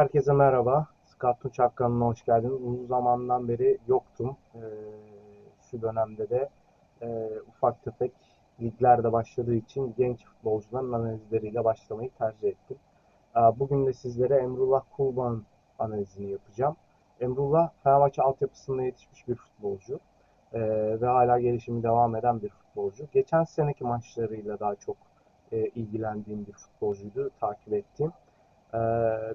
Herkese merhaba. Tunçak kanalına hoş geldiniz. Uzun zamandan beri yoktum. Ee, şu dönemde de e, ufak tefek liglerde başladığı için genç futbolcuların analizleriyle başlamayı tercih ettim. Ee, bugün de sizlere Emrullah Kulban analizini yapacağım. Emrullah Fenerbahçe altyapısında yetişmiş bir futbolcu ee, ve hala gelişimi devam eden bir futbolcu. Geçen seneki maçlarıyla daha çok e, ilgilendiğim bir futbolcuydu, takip ettiğim. Ee,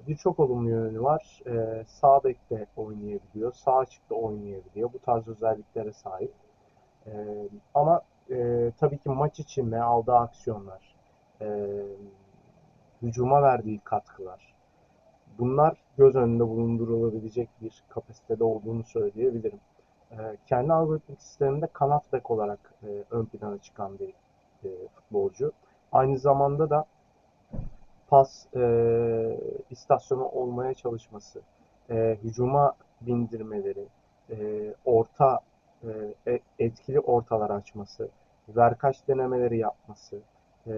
Birçok olumlu yönü var. Ee, sağ bekte oynayabiliyor, sağ açıkta oynayabiliyor. Bu tarz özelliklere sahip. Ee, ama e, tabii ki maç içinde aldığı aksiyonlar, e, hücuma verdiği katkılar, bunlar göz önünde bulundurulabilecek bir kapasitede olduğunu söyleyebilirim. Ee, kendi algoritmik sisteminde kanat bek olarak e, ön plana çıkan bir e, futbolcu. Aynı zamanda da pas e, istasyonu olmaya çalışması, e, hücuma bindirmeleri, e, orta e, etkili ortalar açması, verkaç denemeleri yapması, e,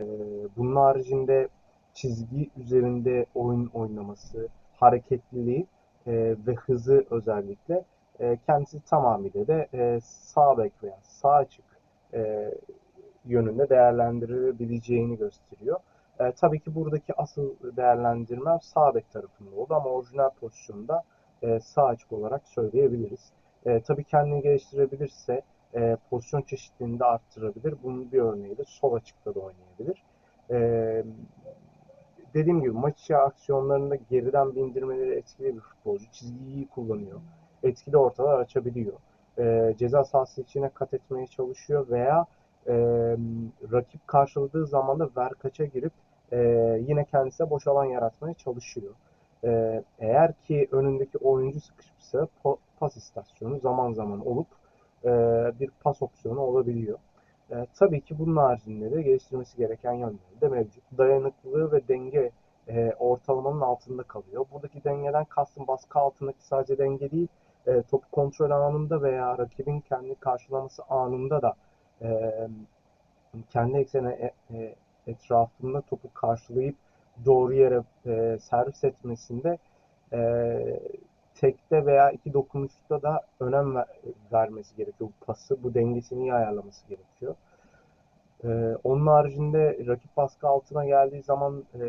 bunun haricinde çizgi üzerinde oyun oynaması, hareketliliği e, ve hızı özellikle e, kendisi tamamıyla da e, sağ bek veya sağ açık e, yönünde değerlendirilebileceğini gösteriyor. E, tabii ki buradaki asıl değerlendirme sağ bek tarafında oldu ama orijinal pozisyonda e, sağ açık olarak söyleyebiliriz. E, tabii kendini geliştirebilirse e, pozisyon çeşitliliğini de arttırabilir. Bunun bir örneği de sol açıkta da oynayabilir. E, dediğim gibi maç içi aksiyonlarında geriden bindirmeleri etkili bir futbolcu. Çizgiyi iyi kullanıyor. Etkili ortalar açabiliyor. E, ceza sahası içine kat etmeye çalışıyor veya e, rakip karşıladığı zaman da verkaça girip e, yine kendisine boş alan yaratmaya çalışıyor. E, eğer ki önündeki oyuncu sıkışmışsa pas istasyonu zaman zaman olup e, bir pas opsiyonu olabiliyor. E, tabii ki bunun haricinde de geliştirmesi gereken yönleri de mevcut. Dayanıklılığı ve denge e, ortalamanın altında kalıyor. Buradaki dengeden kastım baskı altındaki sadece denge değil, e, topu kontrol anında veya rakibin kendi karşılaması anında da e, kendi ekseni e, etrafında topu karşılayıp doğru yere e, servis etmesinde e, tekte veya iki dokunuşta da önem ver, vermesi gerekiyor. Bu pası, bu dengesini iyi ayarlaması gerekiyor. E, onun haricinde rakip baskı altına geldiği zaman e,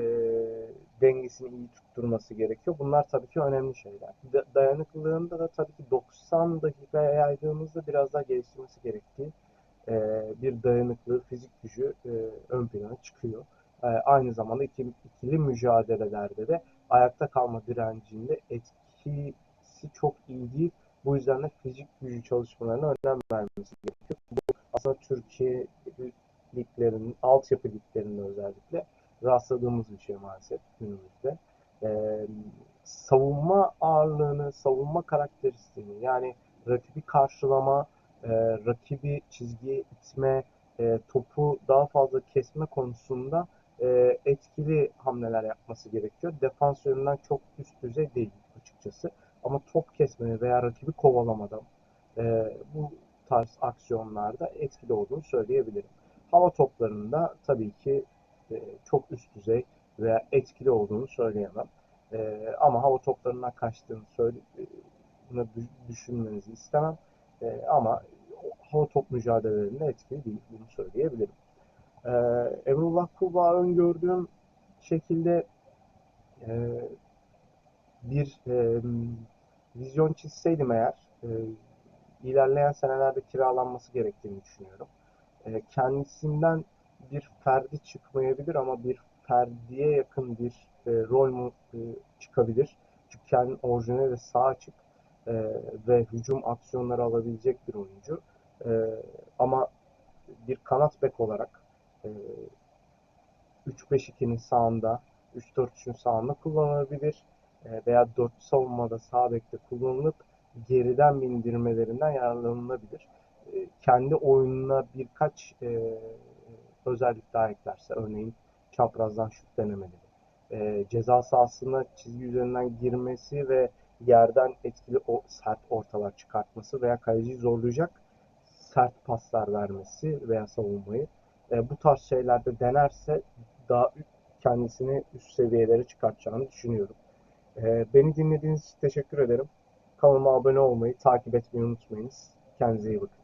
dengesini iyi tutturması gerekiyor. Bunlar tabii ki önemli şeyler. Da, dayanıklılığında da tabii ki 90 dakikaya yaydığımızda biraz daha geliştirmesi gerektiği e, bir dayanıklı fizik gücü e, ön plana çıkıyor. E, aynı zamanda ikili, ikili mücadelelerde de ayakta kalma direncinde etkisi çok iyi değil. Bu yüzden de fizik gücü çalışmalarına önem vermesi gerekiyor. Bu aslında Türkiye liglerinin, altyapı liglerinde özellikle rastladığımız bir şey maalesef günümüzde. Ee, savunma ağırlığını, savunma karakteristiğini yani rakibi karşılama, e, rakibi çizgiye itme, e, topu daha fazla kesme konusunda e, etkili hamleler yapması gerekiyor. Defans yönünden çok üst düzey değil açıkçası. Ama top kesme veya rakibi kovalamadan e, bu tarz aksiyonlarda etkili olduğunu söyleyebilirim. Hava toplarında tabii ki e, çok üst düzey veya etkili olduğunu söyleyemem. E, ama hava toplarından kaçtığını söyle, e, düşünmenizi istemem. E, ama hava top mücadelelerinde etkili değil. Bunu söyleyebilirim. E, Emrullah Kuba öngördüğüm şekilde e, bir e, vizyon çizseydim eğer e, ilerleyen senelerde kiralanması gerektiğini düşünüyorum. E, kendisinden bir ferdi çıkmayabilir ama bir ferdiye yakın bir e, rol mu e, çıkabilir. Çünkü kendi orijinali ve sağ açık e, ve hücum aksiyonları alabilecek bir oyuncu. E, ama bir kanat bek olarak e, 3-5-2'nin sağında, 3-4-3'ün sağında kullanılabilir e, veya 4 savunmada sağ bekte kullanılıp geriden bindirmelerinden yararlanılabilir. E, kendi oyununa birkaç e, özellik daha eklerse, örneğin çaprazdan şut denemeleri, e, ceza sahasına çizgi üzerinden girmesi ve yerden etkili o sert ortalar çıkartması veya kaleciyi zorlayacak sert paslar vermesi veya savunmayı e, bu tarz şeylerde denerse daha kendisini üst seviyelere çıkartacağını düşünüyorum. Ee, beni dinlediğiniz için teşekkür ederim. Kanalıma abone olmayı, takip etmeyi unutmayınız. Kendinize iyi bakın.